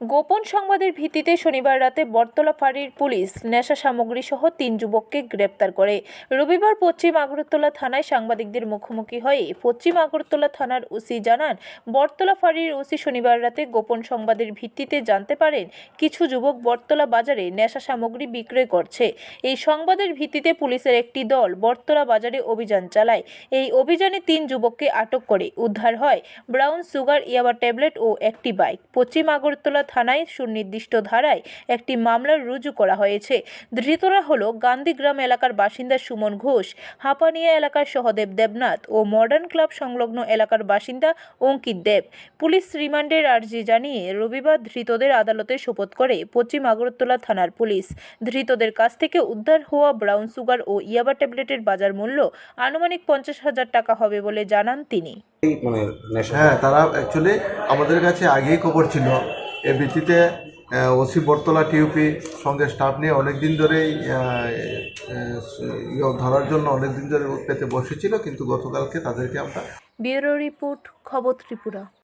গোপন সংবাদের ভিত্তিতে শনিবার রাতে বটতলা ফাঁড়ির পুলিশ নেশা সামগ্রী সহ তিন যুবককে গ্রেপ্তার করে। রবিবার পশ্চিম আগরতলা থানায় সাংবাদিকদের মুখোমুখি হয়ে পশ্চিম আগরতলা থানার ওসি জানান, বটতলা ফাঁড়ির ওসি শনিবার রাতে গোপন সংবাদের ভিত্তিতে জানতে পারেন কিছু যুবক বটতলা বাজারে নেশা সামগ্রী বিক্রয় করছে। এই সংবাদের ভিত্তিতে পুলিশের একটি দল বটতলা বাজারে অভিযান চালায়। এই অভিযানে তিন যুবককে আটক করে উদ্ধার হয় ব্রাউন সুগার ইয়াবা ট্যাবলেট ও একটি বাইক। পশ্চিম আগরতলা থানায় সুনির্দিষ্ট ধারায় একটি মামলা রুজু করা হয়েছে। ধৃতরা হল গান্ধীগ্রাম এলাকার বাসিন্দা সুমন ঘোষ হাপানিয়া এলাকার সহদেব দেবনাথ ও মডার্ন ক্লাব সংলগ্ন এলাকার বাসিন্দা অঙ্কিত দেব। পুলিশ রিমান্ডের আর্জি জানিয়ে রবিবার ধৃতদের আদালতে শপথ করে পশ্চিম আগরতলা থানার পুলিশ। ধৃতদের কাছ থেকে উদ্ধার হওয়া ব্রাউন সুগার ও ইয়াবা ট্যাবলেটের বাজার মূল্য আনুমানিক পঞ্চাশ হাজার টাকা হবে বলে জানান তিনি। মানে হ্যাঁ তারা অ্যাকচুয়ালি আমাদের কাছে আগেই খবর ছিল। এর ভিত্তিতে ওসি বটতলা টিউপি সঙ্গে স্টাফ নিয়ে অনেক দিন ধরেই ইয়ে ধরার জন্য অনেক দিন ধরে পেতে বসেছিল, কিন্তু গতকালকে তাদেরকে আমরা ব্যুরো রিপোর্ট, খবর ত্রিপুরা।